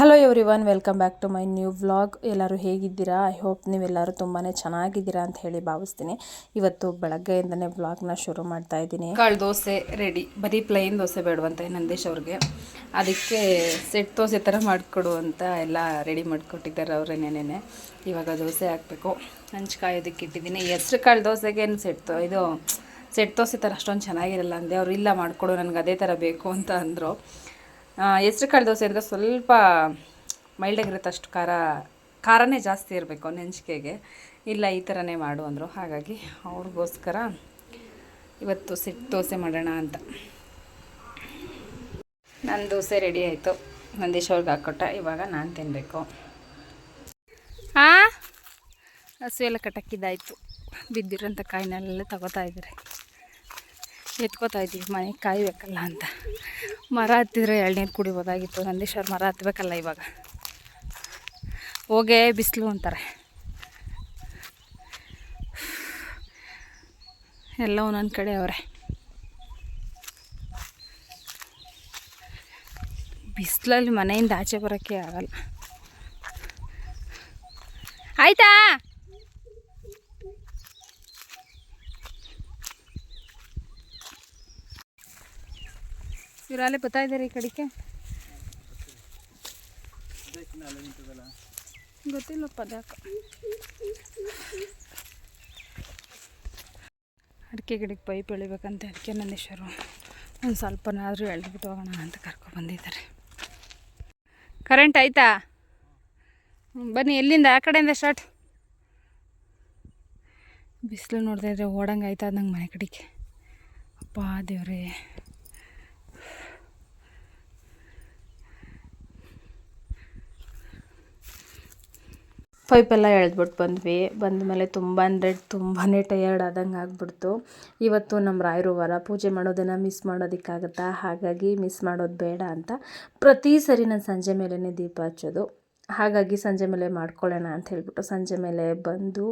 Hello everyone welcome back to my new vlog ಎಲ್ಲರೂ ಹೇಗಿದ್ದೀರಾ? I hope ನೀವೆಲ್ಲರೂ ತುಂಬಾ ಚೆನ್ನಾಗಿದ್ದೀರಾ ಅಂತ ಹೇಳಿ ಭಾವಿಸ್ತೀನಿ. ಇವತ್ತು ಬೆಳಗ್ಗೆಯಿಂದನೇ ವ್ಲಾಗ್ನ ಶುರು ಮಾಡ್ತಾ ಇದ್ದೀನಿ. ಕಾಳು ದೋಸೆ ರೆಡಿ ಬರೀ ಪ್ಲೈನ್ ದೋಸೆ ಬೇಡುವಂತ ನಂದೇಶ್ ಅವ್ರಿಗೆ. ಅದಕ್ಕೆ ಸೆಟ್ ದೋಸೆ ಥರ ಮಾಡಿಕೊಡು ಅಂತ ಎಲ್ಲ ರೆಡಿ ಮಾಡಿಕೊಟ್ಟಿದ್ದಾರೆ ಅವರೇ ನೆನೆನೆ. ಇವಾಗ ದೋಸೆ ಹಾಕಬೇಕು. ಹಂಚ್ಕಾಯೋದಕ್ಕೆ ಇಟ್ಟಿದ್ದೀನಿ. ಹೆಸ್ರು ಕಾಳು ದೋಸೆಗೇನು ಸೆಟ್ ಇದು ಸೆಟ್ ದೋಸೆ ಥರ ಅಷ್ಟೊಂದು ಚೆನ್ನಾಗಿರಲ್ಲ ಅಂದೆ. ಅವರು ಇಲ್ಲ ಮಾಡಿಕೊಡು, ನನಗೆ ಅದೇ ಥರ ಬೇಕು ಅಂತ ಅಂದರು. ಹೆಸ್ರು ಕಾಳು ದೋಸೆ ಅಂದರೆ ಸ್ವಲ್ಪ ಮೈಲ್ಡಾಗಿರುತ್ತೆ ಅಷ್ಟು ಖಾರ, ಖಾರನೇ ಜಾಸ್ತಿ ಇರಬೇಕು ನೆಂಚಿಕೆಗೆ. ಇಲ್ಲ, ಈ ಥರನೇ ಮಾಡು ಅಂದರು. ಹಾಗಾಗಿ ಅವ್ರಿಗೋಸ್ಕರ ಇವತ್ತು ಸಿಟ್ಟು ದೋಸೆ ಮಾಡೋಣ ಅಂತ. ನನ್ನ ದೋಸೆ ರೆಡಿ ಆಯಿತು. ನಂದೀಶ್ ಅವ್ರಿಗೆ ಹಾಕ್ಕೊಟ್ಟ ಇವಾಗ ನಾನು ತಿನ್ನಬೇಕು ಹಾಂ ಹಸು ಎಲ್ಲ ಕಟ್ಟಕ್ಕಿದ್ದಾಯಿತು ಬಿದ್ದಿರೋಂಥ ಕಾಯಿನೆಲ್ಲ ತಗೋತಾ ಇದ್ದಾರೆ. ಎತ್ಕೋತಾ ಇದ್ದೀವಿ. ಮನೆ ಕಾಯಬೇಕಲ್ಲ ಅಂತ. ಮರ ಹತ್ತಿದ್ರೆ ಎಳ್ನೀರು ಕುಡಿಬೋದಾಗಿತ್ತು. ನಂದೀಶ್ವರ ಮರ ಹತ್ತಬೇಕಲ್ಲ ಇವಾಗ. ಹೋಗೇ ಬಿಸಿಲು ಅಂತಾರೆ. ಎಲ್ಲ ಒಂದೊಂದು ಕಡೆ ಅವರೇ. ಬಿಸಿಲಲ್ಲಿ ಮನೆಯಿಂದ ಆಚೆ ಬರೋಕ್ಕೆ ಆಗಲ್ಲ. ಆಯ್ತಾ? ಇವರಲ್ಲೇ ಬರ್ತಾ ಈ ಕಡೆಗೆ. ಗೊತ್ತಿಲ್ಲಪ್ಪ ಅದ್ಯಾಕ. ಅಡಿಕೆ ಗಿಡಕ್ಕೆ ಪೈಪ್ ಎಳಿಬೇಕಂತ ಅದಕ್ಕೆ ನಂದೀಶ್ವರು. ಒಂದು ಸ್ವಲ್ಪನಾದರೂ ಎಳೆದ್ಬಿಟ್ಟು ಹೋಗೋಣ ಅಂತ ಕರ್ಕೊಬಂದಿದ್ದಾರೆ ಕರೆಂಟ್ ಆಯ್ತಾ? ಬನ್ನಿ, ಎಲ್ಲಿಂದ? ಆ ಕಡೆಯಿಂದ ಸ್ಟಾರ್ಟ್. ಬಿಸಿಲು ನೋಡ್ತಾ ಇದ್ರೆ ಓಡಂಗೆ ಆಯ್ತಾ ನಂಗೆ ಮನೆ ಕಡೆಗೆ. ಅಪ್ಪ ದೇವ್ರೇ. ಪೈಪೆಲ್ಲ ಎಳೆದ್ಬಿಟ್ಟು ಬಂದ್ವಿ. ಬಂದ ಮೇಲೆ ತುಂಬ ಅಂದರೆ ತುಂಬಾ ಟಯರ್ಡ್ ಆದಂಗೆ ಆಗ್ಬಿಡ್ತು. ಇವತ್ತು ನಮ್ಮ ರಾಯರು ವರ ಪೂಜೆ ಮಾಡೋದನ್ನು ಮಿಸ್ ಮಾಡೋದಕ್ಕಾಗತ್ತಾ? ಹಾಗಾಗಿ ಮಿಸ್ ಮಾಡೋದು ಬೇಡ ಅಂತ ಪ್ರತಿ ಸರಿ ನಾನು ಸಂಜೆ ಮೇಲೇ ದೀಪ ಹಚ್ಚೋದು. ಹಾಗಾಗಿ ಸಂಜೆ ಮೇಲೆ ಮಾಡ್ಕೊಳ್ಳೋಣ ಅಂತ ಹೇಳ್ಬಿಟ್ಟು ಸಂಜೆ ಮೇಲೆ ಬಂದು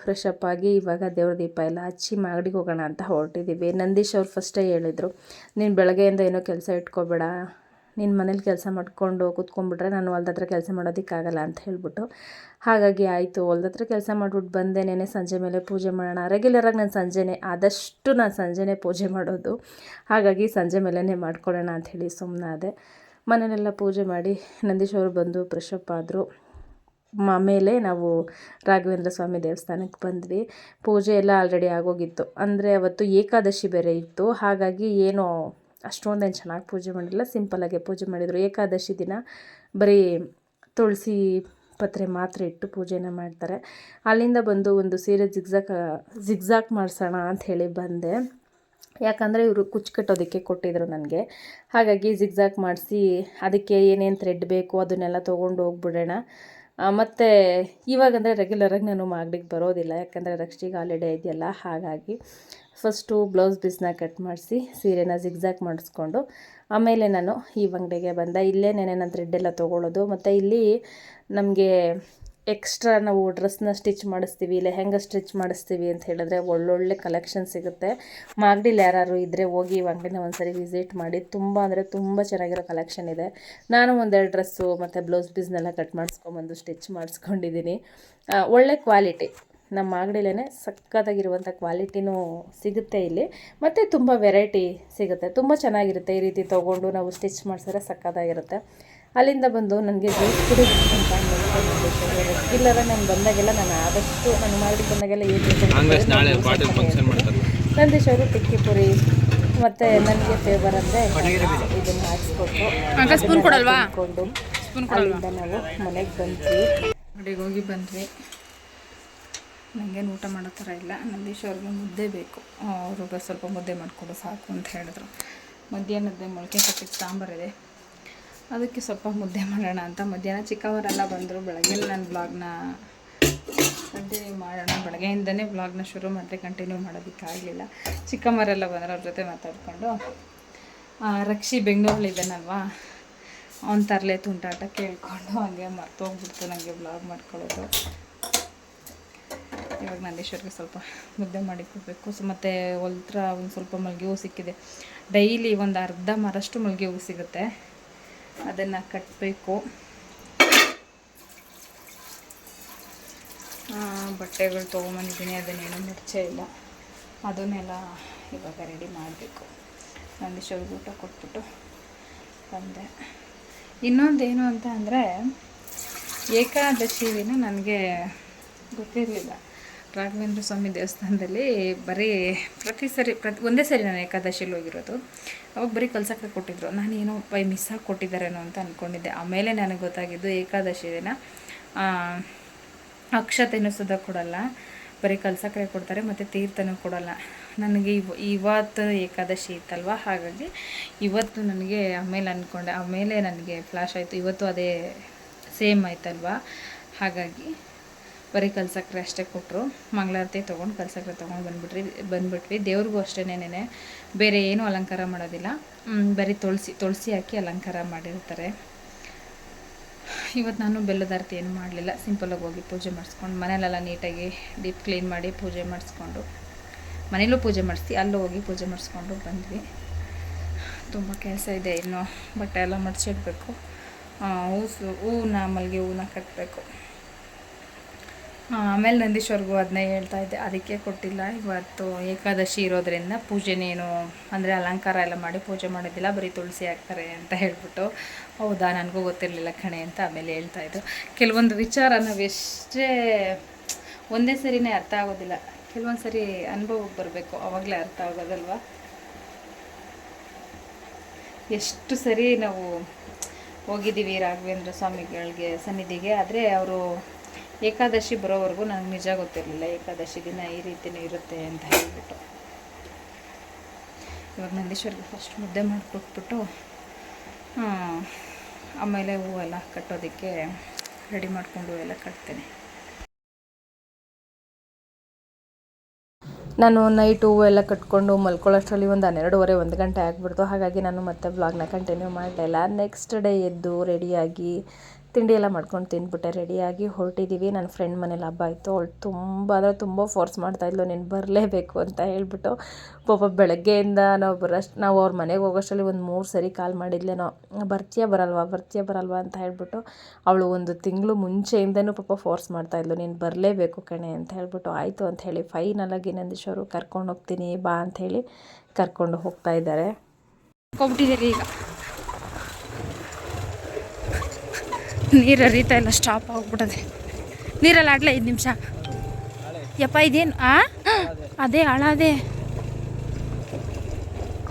ಫ್ರೆಶ್ ಅಪ್ ಆಗಿ ಇವಾಗ ದೇವ್ರ ದೀಪ ಎಲ್ಲ ಹಚ್ಚಿ ಮಾಗಡಿಗೆ ಹೋಗೋಣ ಅಂತ ಹೊರಟಿದ್ದೀವಿ ನಂದೀಶ್ ಅವ್ರು ಫಸ್ಟೇ ಹೇಳಿದರು, ನೀನು ಬೆಳಗ್ಗೆಯಿಂದ ಏನೋ ಕೆಲಸ ಇಟ್ಕೋಬೇಡ ನಿನ್ನ ಮನೇಲಿ ಕೆಲಸ ಮಾಡಿಕೊಂಡು ಕೂತ್ಕೊಂಡ್ಬಿಟ್ರೆ ನಾನು ಹೊಲ್ದ ಹತ್ರ ಕೆಲಸ ಮಾಡೋದಕ್ಕಾಗಲ್ಲ ಅಂತ ಹೇಳ್ಬಿಟ್ಟು. ಹಾಗಾಗಿ ಆಯಿತು, ಹೊಲ್ದ ಹತ್ರ ಕೆಲಸ ಮಾಡಿಬಿಟ್ಟು ಬಂದೆ ನೆನೆ ಸಂಜೆ ಮೇಲೆ ಪೂಜೆ ಮಾಡೋಣ. ರೆಗ್ಯುಲರಾಗಿ ನಾನು ಸಂಜೆನೇ, ಆದಷ್ಟು ನಾನು ಸಂಜೆನೇ ಪೂಜೆ ಮಾಡೋದು. ಹಾಗಾಗಿ ಸಂಜೆ ಮೇಲೇ ಮಾಡ್ಕೊಳ್ಳೋಣ ಹೇಳಿ ಸುಮ್ಮನಾದೆ ಮನೆಯಲ್ಲೆಲ್ಲ ಪೂಜೆ ಮಾಡಿ ನಂದೀಶ್ ಅವರು ಬಂದು ಫ್ರೆಶಪ್ ಆದರು. ಮೇಲೆ ನಾವು ರಾಘವೇಂದ್ರ ಸ್ವಾಮಿ ದೇವಸ್ಥಾನಕ್ಕೆ ಬಂದ್ವಿ. ಪೂಜೆ ಎಲ್ಲ ಆಲ್ರೆಡಿ ಆಗೋಗಿತ್ತು. ಅಂದರೆ ಅವತ್ತು ಏಕಾದಶಿ ಬೇರೆ ಇತ್ತು. ಹಾಗಾಗಿ ಏನೋ ಅಷ್ಟೊಂದೇನು ಚೆನ್ನಾಗಿ ಪೂಜೆ ಮಾಡಿಲ್ಲ. ಸಿಂಪಲ್ಲಾಗೆ ಪೂಜೆ ಮಾಡಿದರು. ಏಕಾದಶಿ ದಿನ ಬರೀ ತುಳಸಿ ಪತ್ರೆ ಮಾತ್ರ ಇಟ್ಟು ಪೂಜೆನ ಮಾಡ್ತಾರೆ. ಅಲ್ಲಿಂದ ಬಂದು ಒಂದು ಸೀರೆ ಜಿಗ್ಜಾಕ್ ಜಿಗ್ಜಾಕ್ ಮಾಡಿಸೋಣ ಹೇಳಿ ಬಂದೆ. ಯಾಕಂದರೆ ಇವರು ಕುಚ್ಚು ಕಟ್ಟೋದಕ್ಕೆ ಕೊಟ್ಟಿದ್ರು ನನಗೆ. ಹಾಗಾಗಿ ಜಿಗ್ಜಾಕ್ ಮಾಡಿಸಿ ಅದಕ್ಕೆ ಏನೇನು ಥ್ರೆಡ್ ಬೇಕು ಅದನ್ನೆಲ್ಲ ತೊಗೊಂಡು ಹೋಗ್ಬಿಡೋಣ. ಮತ್ತು ಇವಾಗಂದರೆ ರೆಗ್ಯುಲರಾಗಿ ನಾನು ಮಾಗಡಿಗೆ ಬರೋದಿಲ್ಲ. ಯಾಕಂದರೆ ರಕ್ಷಿಗೆ ಹಾಲಿಡೇ ಇದೆಯಲ್ಲ, ಹಾಗಾಗಿ. ಫಸ್ಟು ಬ್ಲೌಸ್ ಪೀಸ್ನ ಕಟ್ ಮಾಡಿಸಿ ಸೀರೆನ ಜಿಗ್ಜಾಕ್ ಮಾಡಿಸ್ಕೊಂಡು ಆಮೇಲೆ ನಾನು ಈ ಅಂಗಡಿಗೆ ಬಂದ. ಇಲ್ಲೇ ನೆನೆ ನಾನು ಥ್ರೆಡ್ ಎಲ್ಲ ತೊಗೊಳ್ಳೋದು. ಮತ್ತು ಇಲ್ಲಿ ನಮಗೆ ಎಕ್ಸ್ಟ್ರಾ ನಾವು ಡ್ರೆಸ್ನ ಸ್ಟಿಚ್ ಮಾಡಿಸ್ತೀವಿ, ಲೆಹೆಂಗಾ ಸ್ಟಿಚ್ ಮಾಡಿಸ್ತೀವಿ ಅಂತ ಹೇಳಿದ್ರೆ ಒಳ್ಳೊಳ್ಳೆ ಕಲೆಕ್ಷನ್ ಸಿಗುತ್ತೆ. ಮಾಗಡಿಲಿ ಯಾರು ಇದ್ದರೆ ಹೋಗಿ ಈ ಅಂಗಡಿನ ಒಂದ್ಸರಿ ವಿಸಿಟ್ ಮಾಡಿ. ತುಂಬ ಅಂದರೆ ತುಂಬ ಚೆನ್ನಾಗಿರೋ ಕಲೆಕ್ಷನ್ ಇದೆ. ನಾನು ಒಂದೆರಡು ಡ್ರೆಸ್ಸು ಮತ್ತು ಬ್ಲೌಸ್ ಪೀಸ್ನೆಲ್ಲ ಕಟ್ ಮಾಡಿಸ್ಕೊಂಬಂದು ಸ್ಟಿಚ್ ಮಾಡಿಸ್ಕೊಂಡಿದ್ದೀನಿ. ಒಳ್ಳೆ ಕ್ವಾಲಿಟಿ ನಮ್ಮ ಅಂಗಡಿಲೇ ಸಕ್ಕತ್ತಾಗಿರುವಂಥ ಕ್ವಾಲಿಟಿನೂ ಸಿಗುತ್ತೆ ಇಲ್ಲಿ. ಮತ್ತು ತುಂಬ ವೆರೈಟಿ ಸಿಗುತ್ತೆ. ತುಂಬ ಚೆನ್ನಾಗಿರುತ್ತೆ ಈ ರೀತಿ ತೊಗೊಂಡು ನಾವು ಸ್ಟಿಚ್ ಮಾಡಿಸಿದ್ರೆ ಸಕ್ಕತ್ತಾಗಿರುತ್ತೆ. ಅಲ್ಲಿಂದ ಬಂದು ನನಗೆ ಜ್ಯೂಸ್ ಕುಡಿಬೇಕು ಅಂತ ನಾನು ಬಂದಾಗೆಲ್ಲ ನಾನು ಆದಷ್ಟು ನಾನು ಮಾಡಿ ಬಂದಾಗೆಲ್ಲ ನಂದೀಶ್ ಅವರು ಟಿಕ್ಕಿ ಪುರಿ ಮತ್ತು ನನಗೆ ಫೇವರ್ ಅಂದರೆ ಇದನ್ನು ಹಾಕ್ಸ್ಕೊಟ್ಟು ಸ್ಪೂನ್ ಕೊಡಲ್ವಾ? ಕೊಂಡು ಸ್ಪೂನ್ ಅಲ್ಲಿಂದ ನಾವು ಮನೆಗೆ ಬಂದ್ವಿ. ಅಂಗಡಿಗೆ ಹೋಗಿ ಬಂದ್ವಿ. ನನಗೇನು ಊಟ ಮಾಡೋ ಥರ ಇಲ್ಲ. ನಂದೀಶ್ ಅವ್ರಿಗೆ ಮುದ್ದೆ ಬೇಕು. ಅವರು ಸ್ವಲ್ಪ ಮುದ್ದೆ ಮಾಡಿಕೊಡು ಸಾಕು ಅಂತ ಹೇಳಿದ್ರು. ಮಧ್ಯಾಹ್ನದ್ದೇ ಮೊಳಕೆ ಕಟ್ಟಿದ ಸಾಂಬಾರಿದೆ ಅದಕ್ಕೆ ಸ್ವಲ್ಪ ಮುದ್ದೆ ಮಾಡೋಣ ಅಂತ. ಮಧ್ಯಾಹ್ನ ಚಿಕ್ಕವರೆಲ್ಲ ಬಂದರು. ಬೆಳಗ್ಗೆ ನಾನು ಬ್ಲಾಗ್ನ ಕಂಟಿನ್ಯೂ ಮಾಡೋಣ. ಬೆಳಗ್ಗೆಯಿಂದನೇ ಬ್ಲಾಗ್ನ ಶುರು ಮಾಡಿದೆ. ಕಂಟಿನ್ಯೂ ಮಾಡೋದಕ್ಕಾಗಲಿಲ್ಲ ಚಿಕ್ಕಮ್ಮರೆಲ್ಲ ಬಂದರು. ಅವ್ರ ಜೊತೆ ಮಾತಾಡಿಕೊಂಡು. ರಕ್ಷಿ ಬೆಂಗಳೂರಲ್ಲಿದ್ದಾನಲ್ವಾ? ಅವ್ನು ತರಲೆ ತುಂಟಾಟ ಕೇಳಿಕೊಂಡು ಹಂಗೆ ಮರ್ತೋಗ್ಬಿಡ್ತು. ನನಗೆ ಬ್ಲಾಗ್ ಮಾಡ್ಕೊಳ್ಳೋದು. ಇವಾಗ ನಂದೀಶ್ವರ್ಗೆ ಸ್ವಲ್ಪ ಮುದ್ದೆ ಮಾಡಿ ಕೊಡಬೇಕು. ಸೊ ಮತ್ತು ಒಲ್ತ್ರ ಒಂದು ಸ್ವಲ್ಪ ಮಲ್ಗೆ ಹೂ ಸಿಕ್ಕಿದೆ. ಡೈಲಿ ಒಂದು ಅರ್ಧ ಮರಷ್ಟು ಮಲ್ಗೆ ಹೂ ಸಿಗುತ್ತೆ. ಅದನ್ನು ಕಟ್ಟಬೇಕು ಬಟ್ಟೆಗಳು ತೊಗೊಂಬಂದಿದ್ದೀನಿ. ಅದನ್ನೇನು ಮಿರ್ಚೆ ಇಲ್ಲ. ಅದನ್ನೆಲ್ಲ ಇವಾಗ ರೆಡಿ ಮಾಡಬೇಕು. ನಂದೀಶ್ವರ್ಗೆ ಊಟ ಕೊಟ್ಬಿಟ್ಟು ಬಂದೆ. ಇನ್ನೊಂದೇನು ಅಂತ ಅಂದರೆ ಏಕಾದಶಿ ದಿನ ನನಗೆ ಗೊತ್ತಿರಲಿಲ್ಲ. ರಾಘವೇಂದ್ರ ಸ್ವಾಮಿ ದೇವಸ್ಥಾನದಲ್ಲಿ ಬರೀ ಪ್ರತಿ ಸರಿ, ಪ್ರತಿ ಒಂದೇ ಸರಿ ನಾನು ಏಕಾದಶಿಯಲ್ಲಿ ಹೋಗಿರೋದು. ಅವಾಗ ಬರೀ ಕಲ್ಸಕ್ಕೆ ಕೊಟ್ಟಿದ್ರು. ನಾನು ಏನೋ ಬೈ ಮಿಸ್ ಆಗಿ ಕೊಟ್ಟಿದ್ದಾರೇನೋ ಅಂತ ಅಂದ್ಕೊಂಡಿದ್ದೆ ಆಮೇಲೆ ನನಗೆ ಗೊತ್ತಾಗಿದ್ದು ಏಕಾದಶಿ ದಿನ. ಅಕ್ಷತೆ ಅಕ್ಷತೆನೂ ಸುಧಾ ಕೊಡಲ್ಲ. ಬರೀ ಕಲ್ಸಕ್ಕರೆ ಕೊಡ್ತಾರೆ, ಮತ್ತು ತೀರ್ಥನೂ ಕೊಡಲ್ಲ. ನನಗೆ ಇವ, ಇವತ್ತು ಏಕಾದಶಿ ಇತ್ತಲ್ವ? ಹಾಗಾಗಿ ಇವತ್ತು ನನಗೆ ಆಮೇಲೆ ಅಂದ್ಕೊಂಡೆ ಆಮೇಲೆ ನನಗೆ ಫ್ಲಾಶ್ ಆಯಿತು. ಇವತ್ತು ಅದೇ ಸೇಮ್ ಆಯ್ತಲ್ವ? ಹಾಗಾಗಿ ಬರೀ ಕಲ್ಸಕ್ರೆ ಅಷ್ಟೇ ಕೊಟ್ಟರು ಮಂಗಳಾರತಿ ತೊಗೊಂಡು ಕಲ್ಸಕ್ರೆ ತೊಗೊಂಡು ಬಂದುಬಿಟ್ರಿ, ಬಂದ್ಬಿಟ್ವಿ. ದೇವ್ರಿಗೂ ಅಷ್ಟೇ ನೆನೆ ಬೇರೆ ಏನೂ ಅಲಂಕಾರ ಮಾಡೋದಿಲ್ಲ. ಬರೀ ತುಳಸಿ ತುಳಸಿ ಹಾಕಿ ಅಲಂಕಾರ ಮಾಡಿರ್ತಾರೆ. ಇವತ್ತು ನಾನು ಬೆಲ್ಲದಾರತಿ ಏನು ಮಾಡಲಿಲ್ಲ. ಸಿಂಪಲಾಗಿ ಹೋಗಿ ಪೂಜೆ ಮಾಡಿಸ್ಕೊಂಡು, ಮನೇಲೆಲ್ಲ ನೀಟಾಗಿ ಡೀಪ್ ಕ್ಲೀನ್ ಮಾಡಿ ಪೂಜೆ ಮಾಡಿಸ್ಕೊಂಡು, ಮನೇಲೂ ಪೂಜೆ ಮಾಡಿಸ್ತಿ ಅಲ್ಲೂ ಹೋಗಿ ಪೂಜೆ ಮಾಡಿಸ್ಕೊಂಡು ಬಂದ್ವಿ. ತುಂಬ ಕೆಲಸ ಇದೆ ಇನ್ನು. ಬಟ್ಟೆ ಎಲ್ಲ ಮಡಿಸಿಡ್ಬೇಕು ಹೂಸು, ಹೂವನ್ನ ಮಲ್ಲಿಗೆ ಹೂವನ್ನ ಕಟ್ಟಬೇಕು ಆಮೇಲೆ ನಂದೀಶ್ವರ್ಗೂ ಅದನ್ನೇ ಹೇಳ್ತಾ ಇದ್ದೆ. ಅದಕ್ಕೆ ಕೊಟ್ಟಿಲ್ಲ, ಇವತ್ತು ಏಕಾದಶಿ ಇರೋದ್ರಿಂದ ಪೂಜೆನೇನು ಅಂದರೆ ಅಲಂಕಾರ ಎಲ್ಲ ಮಾಡಿ ಪೂಜೆ ಮಾಡೋದಿಲ್ಲ, ಬರೀ ತುಳಸಿ ಹಾಕ್ತಾರೆ ಅಂತ ಹೇಳ್ಬಿಟ್ಟು ಹೌದಾ, ನನಗೂ ಗೊತ್ತಿರಲಿಲ್ಲ ಕಣೆ ಅಂತ ಆಮೇಲೆ ಹೇಳ್ತಾ ಇದ್ದರು ಕೆಲವೊಂದು ವಿಚಾರ ನಾವು ಒಂದೇ ಸರಿನೇ ಅರ್ಥ ಆಗೋದಿಲ್ಲ. ಕೆಲವೊಂದು ಸರಿ ಅನುಭವಕ್ಕೆ ಬರಬೇಕು, ಅವಾಗಲೇ ಅರ್ಥ ಆಗೋದಲ್ವಾ? ಎಷ್ಟು ಸರಿ ನಾವು ಹೋಗಿದ್ದೀವಿ ರಾಘವೇಂದ್ರ ಸ್ವಾಮಿಗಳಿಗೆ ಸನ್ನಿಧಿಗೆ, ಆದರೆ ಅವರು ಏಕಾದಶಿ ಬರೋವರೆಗೂ ನನಗೆ ನಿಜ ಗೊತ್ತಿರಲಿಲ್ಲ. ಏಕಾದಶಿ ದಿನ ಈ ರೀತಿಯೇ ಇರುತ್ತೆ ಅಂತ ಹೇಳ್ಬಿಟ್ಟು. ಇವಾಗ ನಂದೀಶ್ವರ್ಗೆ ಫಸ್ಟ್ ಮುದ್ದೆ ಮಾಡಿಕೊಟ್ಬಿಟ್ಟು ಆಮೇಲೆ ಹೂವೆಲ್ಲ ಕಟ್ಟೋದಕ್ಕೆ ರೆಡಿ ಮಾಡಿಕೊಂಡು ಎಲ್ಲ ಕಟ್ತೇನೆ. ನಾನು ನೈಟ್ ಹೂವು ಎಲ್ಲ ಕಟ್ಕೊಂಡು ಮಲ್ಕೊಳ್ಳೋಷ್ಟರಲ್ಲಿ ಒಂದು ಹನ್ನೆರಡುವರೆ, ಒಂದು ಗಂಟೆ ಆಗಿಬಿಡ್ತು. ಹಾಗಾಗಿ ನಾನು ಮತ್ತೆ ಬ್ಲಾಗ್ನ ಕಂಟಿನ್ಯೂ ಮಾಡಲಿಲ್ಲ ನೆಕ್ಸ್ಟ್ ಡೇ ಎದ್ದು ರೆಡಿಯಾಗಿ ತಿಂಡಿ ಎಲ್ಲ ಮಾಡ್ಕೊಂಡು ತಿಂದ್ಬಿಟ್ಟೆ, ರೆಡಿಯಾಗಿ ಹೊರಟಿದ್ದೀವಿ ನನ್ನ ಫ್ರೆಂಡ್ ಮನೇಲಿ ಹಬ್ಬ ಇತ್ತು ಅವಳು ತುಂಬ, ಅಂದರೆ ತುಂಬ ಫೋರ್ಸ್ ಮಾಡ್ತಾಯಿದ್ಲು ನೀನು ಬರಲೇಬೇಕು ಅಂತ ಹೇಳ್ಬಿಟ್ಟು ಪಾಪ ಬೆಳಗ್ಗೆಯಿಂದ ನಾವು ಬರೋಷ್ಟು ನಾವು ಅವ್ರ ಮನೆಗೆ ಹೋಗೋಷ್ಟರಲ್ಲಿ ಒಂದು ಮೂರು ಸರಿ ಕಾಲ್ ಮಾಡಿದ್ಲೇನೋ ಬರ್ತೀಯ, ಬರಲ್ವಾ ಬರ್ತೀಯ, ಬರಲ್ವಾ ಅಂತ ಹೇಳ್ಬಿಟ್ಟು ಅವಳು ಒಂದು ತಿಂಗಳು ಮುಂಚೆಯಿಂದನೂ ಪಾಪ ಫೋರ್ಸ್ ಮಾಡ್ತಾಯಿದ್ಲು ನೀನು ಬರಲೇಬೇಕು ಕಣೆ ಅಂತ ಹೇಳ್ಬಿಟ್ಟು ಆಯಿತು ಅಂತ ಹೇಳಿ ಫೈನಲಾಗಿ ನಂದೀಶ್ವರು ಕರ್ಕೊಂಡು ಹೋಗ್ತೀನಿ, ಬಾ ಅಂತ ಹೇಳಿ ಕರ್ಕೊಂಡು ಹೋಗ್ತಾ ಇದ್ದಾರೆ. ಈಗ. ನೀರು ಹರಿತಾ ಇಲ್ಲ ಸ್ಟಾಪ್ ಆಗ್ಬಿಟ್ಟದೆ. ನೀರಲ್ಲಿ ಆಡಲೇ ಐದು ನಿಮಿಷ. ಯಪ್ಪ ಇದೇನು? ಆ? ಅದೇ ಆಳ ಅದೇ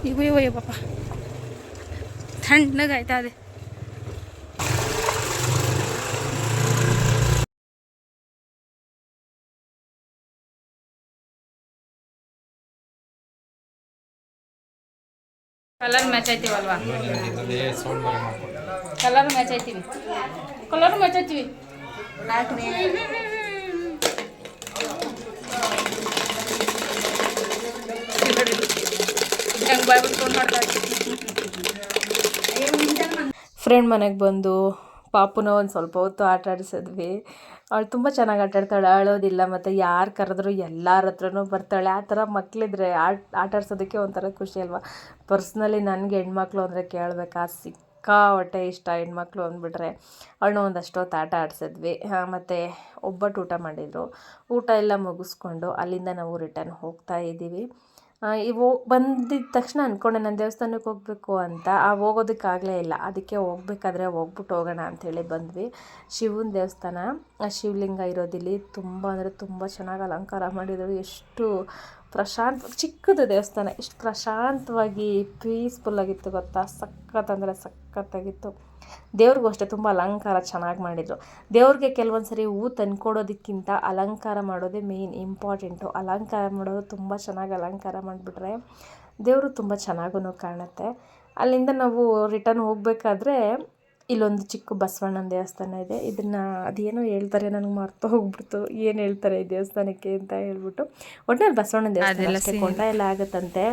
ಇವು ಇವು ಯಪ್ಪ ತಣ್ಣಗಾಯ್ತಾ ಅದೇ. ಕಲರ್ ಮ್ಯಾಚ್ ಆಯ್ತೀವಲ್ವಾ? ಕಲರ್ ಮ್ಯಾಚ್ ಆಯ್ತೀವಿ. ಕಲರ್ ಮ್ಯಾಚ್ ಆಯ್ತೀವಿ. ಫ್ರೆಂಡ್ ಮನೆಗೆ ಬಂದು ಪಾಪುನ ಒಂದು ಸ್ವಲ್ಪ ಹೊತ್ತು ಆಟ ಆಡಿಸಿದ್ವಿ. ಅವಳು ತುಂಬ ಚೆನ್ನಾಗಿ ಆಟ ಆಡ್ತಾಳೆ. ಅಳೋದಿಲ್ಲ ಮತ್ತು ಯಾರು ಕರೆದ್ರು ಎಲ್ಲರ ಹತ್ರನೂ ಬರ್ತಾಳೆ. ಆ ಥರ ಮಕ್ಕಳಿದ್ರೆ ಆಟ ಆಟಾಡ್ಸೋದಕ್ಕೆ ಒಂಥರ ಖುಷಿ ಅಲ್ವಾ? ಪರ್ಸ್ನಲಿ ನನಗೆ ಹೆಣ್ಮಕ್ಳು ಅಂದರೆ ಕೇಳಬೇಕಾ? ಸಿಕ್ಕಾಪಟ್ಟೆ ಇಷ್ಟ, ಹೆಣ್ಮಕ್ಳು ಅಂದ್ಬಿಟ್ರೆ ಅವಳನ್ನ ಒಂದಷ್ಟೊತ್ತು ಆಟ ಆಡಿಸಿದ್ವಿ. ಮತ್ತು ಒಬ್ಬಟ್ಟು ಊಟ ಮಾಡಿದರು. ಊಟ ಎಲ್ಲ ಮುಗಿಸ್ಕೊಂಡು ಅಲ್ಲಿಂದ ನಾವು ರಿಟರ್ನ್ ಹೋಗ್ತಾ ಇದ್ದೀವಿ. ಇವು ಬಂದಿದ್ದ ತಕ್ಷಣ ಅಂದ್ಕೊಂಡೆ ನಾನು ದೇವಸ್ಥಾನಕ್ಕೆ ಹೋಗಬೇಕು ಅಂತ. ಆ, ಹೋಗೋದಕ್ಕಾಗಲೇ ಇಲ್ಲ. ಅದಕ್ಕೆ ಹೋಗ್ಬೇಕಾದ್ರೆ ಹೋಗ್ಬಿಟ್ಟು ಹೋಗೋಣ ಅಂಥೇಳಿ ಬಂದ್ವಿ. ಶಿವನ ದೇವಸ್ಥಾನ, ಆ, ಶಿವಲಿಂಗ ಇರೋದಿಲ್ಲಿ ತುಂಬ ಅಂದರೆ ತುಂಬ ಚೆನ್ನಾಗಿ ಅಲಂಕಾರ ಮಾಡಿದರು. ಎಷ್ಟು ಪ್ರಶಾಂತ, ಚಿಕ್ಕದು ದೇವಸ್ಥಾನ ಎಷ್ಟು ಪ್ರಶಾಂತವಾಗಿ ಪೀಸ್ಫುಲ್ಲಾಗಿತ್ತು ಗೊತ್ತಾ? ಸಖತ್ ಅಂದರೆ ಸಖತ್ತಾಗಿತ್ತು ದೇವ್ರಿಗೂ ಅಷ್ಟೇ ತುಂಬ ಅಲಂಕಾರ ಚೆನ್ನಾಗಿ ಮಾಡಿದರು. ದೇವ್ರಿಗೆ ಕೆಲವೊಂದು ಸರಿ ಹೂ ತಂದ್ಕೊಡೋದಕ್ಕಿಂತ ಅಲಂಕಾರ ಮಾಡೋದೇ ಮೇಯ್ನ್ ಇಂಪಾರ್ಟೆಂಟು ಅಲಂಕಾರ ಮಾಡೋದು ತುಂಬ ಚೆನ್ನಾಗಿ ಅಲಂಕಾರ ಮಾಡಿಬಿಟ್ರೆ ದೇವರು ತುಂಬ ಚೆನ್ನಾಗೂ ಕಾಣುತ್ತೆ. ಅಲ್ಲಿಂದ ನಾವು ರಿಟರ್ನ್ ಹೋಗಬೇಕಾದ್ರೆ ಇಲ್ಲೊಂದು ಚಿಕ್ಕ ಬಸವಣ್ಣನ ದೇವಸ್ಥಾನ ಇದೆ. ಇದನ್ನು ಅದೇನೋ ಹೇಳ್ತಾರೆ ನನಗೆ ಮರ್ತು ಹೋಗ್ಬಿಡ್ತು. ಏನು ಹೇಳ್ತಾರೆ ಈ ದೇವಸ್ಥಾನಕ್ಕೆ ಅಂತ ಹೇಳ್ಬಿಟ್ಟು. ಒಟ್ಟಿನಲ್ಲಿ ಬಸವಣ್ಣನ ದೇವಸ್ಥಾನ ಕೊಂಡ ಎಲ್ಲ ಆಗುತ್ತಂತೆ.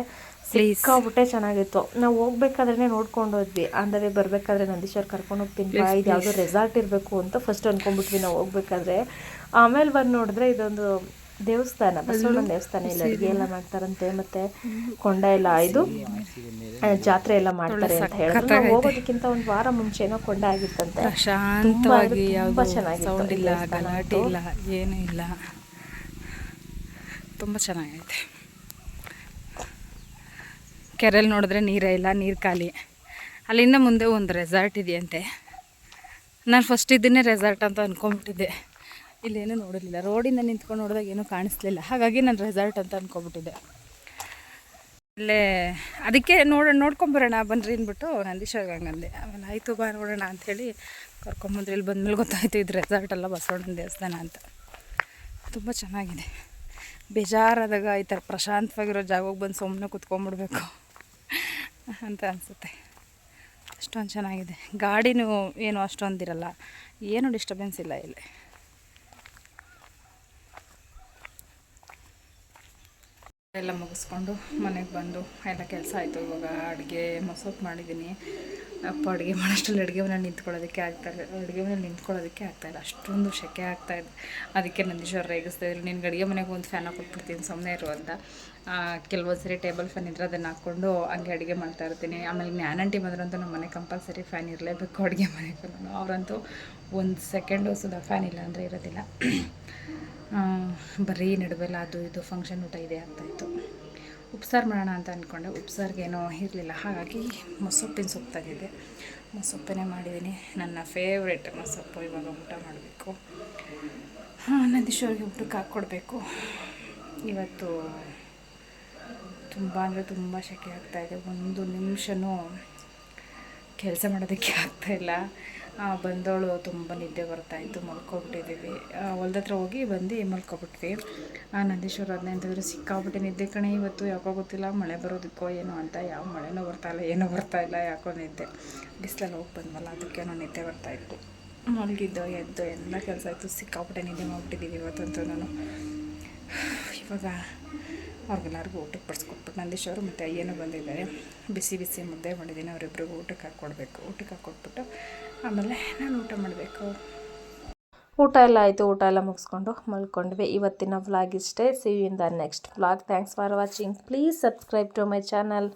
ಸಿಕ್ಕಾಬಿಟ್ಟೆ ಚೆನ್ನಾಗಿತ್ತು. ನಾವು ಹೋಗ್ಬೇಕಾದ್ರೆ ನೋಡ್ಕೊಂಡು ಹೋದ್ವಿ. ಅಂದರೆ ಬರಬೇಕಾದ್ರೆ ನಂದೀಶ್ವರ್ ಕರ್ಕೊಂಡು ಹೋಗ್ತೀನಿ. ಬಾ ಇದು ಯಾವುದೋ ರೆಸಾರ್ಟ್ ಇರಬೇಕು ಅಂತ ಫಸ್ಟ್ ಅಂದ್ಕೊಂಡ್ಬಿಟ್ವಿ ನಾವು ಹೋಗ್ಬೇಕಾದ್ರೆ. ಆಮೇಲೆ ಬಂದು ನೋಡಿದ್ರೆ ಇದೊಂದು ದೇವಸ್ಥಾನ ಬಸವಣ್ಣನ ದೇವಸ್ಥಾನ ಇಲ್ಲಿ ಅಡುಗೆ ಎಲ್ಲ ಮಾಡ್ತಾರಂತೆ ಮತ್ತೆ ಕೊಂಡ ಎಲ್ಲ ಆಯ್ದು. ಜಾತ್ರೆ ಎಲ್ಲ ಮಾಡ್ತಾರೆ ಅಂತ ಹೇಳಿದ್ರು. ನಾವು ಹೋಗೋದಕ್ಕಿಂತ ಒಂದು ವಾರ ಮುಂಚೆನೋ ಕೊಂಡ ಆಗಿತ್ತಂತೆ. ಶಾಂತವಾಗಿ ತುಂಬಾ ಸೌಂಡ್ ಇಲ್ಲ ಗಲಾಟೆ ಇಲ್ಲ ಏನೂ ಇಲ್ಲ. ತುಂಬ ಚೆನ್ನಾಗೈತೆ. ಕೆರೆಯಲ್ಲಿ ನೋಡಿದ್ರೆ ನೀರೇ ಇಲ್ಲ ನೀರು ಖಾಲಿ. ಅಲ್ಲಿಂದ ಮುಂದೆ ಒಂದು ರೆಸಾರ್ಟ್ ಇದೆಯಂತೆ. ನಾನು ಫಸ್ಟ್ ಇದನ್ನೇ ರೆಸಾರ್ಟ್ ಅಂತ ಅಂದ್ಕೊಂಬಿಟ್ಟಿದ್ದೆ ಇಲ್ಲೇನೂ ನೋಡಿರಲಿಲ್ಲ. ರೋಡಿಂದ ನಿಂತ್ಕೊಂಡು ನೋಡಿದಾಗ ಏನೂ ಕಾಣಿಸ್ಲಿಲ್ಲ. ಹಾಗಾಗಿ ನಾನು ರೆಸಾರ್ಟ್ ಅಂತ ಅಂದ್ಕೊಂಬಿಟ್ಟಿದ್ದೆ ಇಲ್ಲೇ ಅದಕ್ಕೆ ನೋಡ, ನೋಡ್ಕೊಂಬರೋಣ ಬನ್ನಿರಿ ಅಂದ್ಬಿಟ್ಟು ನಂದೀಶ್ವರ್ಗೆ ಹಂಗಂದೆ. ಆಮೇಲೆ ಆಯಿತು ಬಾ ನೋಡೋಣ ಅಂಥೇಳಿ ಕರ್ಕೊಂಬಂದ್ರಿ. ಇಲ್ಲಿ ಬಂದ್ಮೇಲೆ ಗೊತ್ತಾಯಿತು ಇದು ರೆಸಾರ್ಟ್ ಅಲ್ಲ ಬಸವಣ್ಣನ ದೇವಸ್ಥಾನ ಅಂತ. ತುಂಬ ಚೆನ್ನಾಗಿದೆ. ಬೇಜಾರಾದಾಗ ಈ ಥರ ಪ್ರಶಾಂತವಾಗಿರೋ ಜಾಗಕ್ಕೆ ಬಂದು ಸುಮ್ಮನೆ ಕುತ್ಕೊಂಬಿಡ್ಬೇಕು ಅಂತ ಅನಿಸುತ್ತೆ. ಅಷ್ಟೊಂದು ಚೆನ್ನಾಗಿದೆ. ಗಾಡಿನೂ ಏನು ಅಷ್ಟೊಂದಿರಲ್ಲ. ಏನು ಡಿಸ್ಟರ್ಬೆನ್ಸ್ ಇಲ್ಲ ಇಲ್ಲಿ. ಎಲ್ಲ ಮುಗಿಸ್ಕೊಂಡು ಮನೆಗೆ ಬಂದು ಎಲ್ಲ ಕೆಲಸ ಆಯಿತು. ಇವಾಗ ಅಡುಗೆ ಮೊಸೊಪ್ಪು ಮಾಡಿದ್ದೀನಿ. ಅಪ್ಪ ಅಡುಗೆ ಮಾಡೋಷ್ಟರಲ್ಲಿ ಅಡುಗೆ ಮನೇಲಿ ನಿಂತ್ಕೊಳ್ಳೋದಕ್ಕೆ ಆಗ್ತಾಯಿಲ್ಲ ಅಡುಗೆ ಮನೇಲಿ ನಿಂತ್ಕೊಳ್ಳೋದಕ್ಕೆ ಆಗ್ತಾಯಿಲ್ಲ ಅಷ್ಟೊಂದು ಶೆಕೆ ಆಗ್ತಾಯಿದೆ ಅದಕ್ಕೆ ನಂದೀಶ್ವರ ರೇಗಿಸ್ತಾ ಇದ್ರು. ನಿನ್ಗೆ ಅಡುಗೆ ಮನೆಗೆ ಒಂದು ಫ್ಯಾನ್ ಹಾಕ್ಬಿಟ್ಬಿಡ್ತೀನಿ ಸುಮ್ಮನೆ ಇರು ಅಂತ. ಕೆಲವೊಂದು ಸರಿ ಟೇಬಲ್ ಫ್ಯಾನ್ ಇದ್ರೆ ಅದನ್ನು ಹಾಕ್ಕೊಂಡು ಹಂಗೆ ಅಡುಗೆ ಮಾಡ್ತಾ ಇರ್ತೀನಿ. ಆಮೇಲೆ ಮ್ಯಾನಂಟಿ ಬಂದ್ರಂತೂ ನಮ್ಮ ಮನೆ ಕಂಪಲ್ಸರಿ ಫ್ಯಾನ್ ಇರಲೇಬೇಕು ಅಡುಗೆ ಮನೆಗೆ. ಅವರಂತೂ ಒಂದು ಸೆಕೆಂಡು ಸುದ ಫ್ಯಾನ್ ಇಲ್ಲ ಅಂದರೆ ಇರೋದಿಲ್ಲ. ಬರೀ ನಡುವೆಲ್ಲ ಅದು ಇದು ಫಂಕ್ಷನ್ ಊಟ ಇದೆ ಆಗ್ತಾಯಿತ್ತು ಉಪ್ಸಾರು ಮಾಡೋಣ ಅಂತ ಅಂದ್ಕೊಂಡೆ ಉಪ್ಸಾರಿಗೇನೋ ಇರಲಿಲ್ಲ. ಹಾಗಾಗಿ ಮೊಸೊಪ್ಪಿನ ಸೊಪ್ಪು ತೆಗೆದೆ. ಮೊಸೊಪ್ಪನ್ನೇ ಮಾಡಿದ್ದೀನಿ. ನನ್ನ ಫೇವ್ರೆಟ್ ಮೊಸೊಪ್ಪು ಇವಾಗ ಊಟ ಮಾಡಬೇಕು. ಹಾಂ, ನಂದೀಶ್ವರಿಗೆ ಊಟಕ್ಕೆ ಹಾಕ್ಕೊಡ್ಬೇಕು. ಇವತ್ತು ತುಂಬ ಅಂದರೆ ತುಂಬ ಶೆಕೆ ಆಗ್ತಾಯಿದೆ ಒಂದು ನಿಮಿಷನೂ ಕೆಲಸ ಮಾಡೋದಕ್ಕೆ ಆಗ್ತಾಯಿಲ್ಲ ಬಂದವಳು ತುಂಬ ನಿದ್ದೆ ಬರ್ತಾಯಿತ್ತು ಮಲ್ಕೊಬಿಟ್ಟಿದ್ದೀವಿ. ಹೊಲ್ದ ಹತ್ರ ಹೋಗಿ ಬಂದು ಮಲ್ಕೊಬಿಟ್ವಿ. ನಂದೀಶ್ವರ ಅಂತಂದರೆ ಸಿಕ್ಕಾಬಿಟ್ಟೆ ನಿದ್ದೆ ಕಣೆ. ಇವತ್ತು ಯಾಕೋ ಗೊತ್ತಿಲ್ಲ, ಮಳೆ ಬರೋದಕ್ಕೋ ಏನೋ ಅಂತ. ಯಾವ ಮಳೆನೂ ಬರ್ತಾ ಇಲ್ಲ, ಏನೂ ಇಲ್ಲ, ಯಾಕೋ ನಿದ್ದೆ. ಬಿಸಿಲಲ್ಲಿ ಹೋಗಿ ಬಂದ್ವಲ್ಲ ಅದಕ್ಕೇನೋ ನಿದ್ದೆ ಬರ್ತಾಯಿತ್ತು ಮಲಗಿದ್ದು, ಎದ್ದು, ಎಲ್ಲ ಕೆಲಸ ಆಯಿತು. ಸಿಕ್ಕಾಬಿಟ್ಟೆ ನಿದ್ದೆ ಮಾಡಿಬಿಟ್ಟಿದ್ದೀವಿ ಇವತ್ತಂತೂ ನಾನು. ಇವಾಗ ಅವ್ರಿಗೆಲ್ಲರಿಗೂ ಊಟಕ್ಕೆ ಬಡಿಸ್ಕೊಟ್ಬಿಟ್ಟು ನಂದೀಶವರು ಮತ್ತು ಅಯ್ಯನೂ ಬಂದಿದ್ದಾರೆ. ಬಿಸಿ ಬಿಸಿ ಮುದ್ದೆ ಮಾಡಿದ್ದೀನಿ ಅವರಿಬ್ಬರಿಗೂ ಊಟಕ್ಕೆ ಹಾಕ್ಕೊಡ್ಬೇಕು ಊಟಕ್ಕೆ ಹಾಕ್ಕೊಟ್ಬಿಟ್ಟು ಆಮೇಲೆ ನಾನು ಊಟ ಮಾಡಬೇಕು. ಊಟ ಎಲ್ಲ ಆಯಿತು, ಊಟ ಎಲ್ಲ ಮುಗಿಸ್ಕೊಂಡು ಮಲ್ಕೊಂಡ್ವಿ. ಇವತ್ತಿನ ವ್ಲಾಗ್ ಇಷ್ಟೇ. See in the next vlog thanks for watching please subscribe to my channel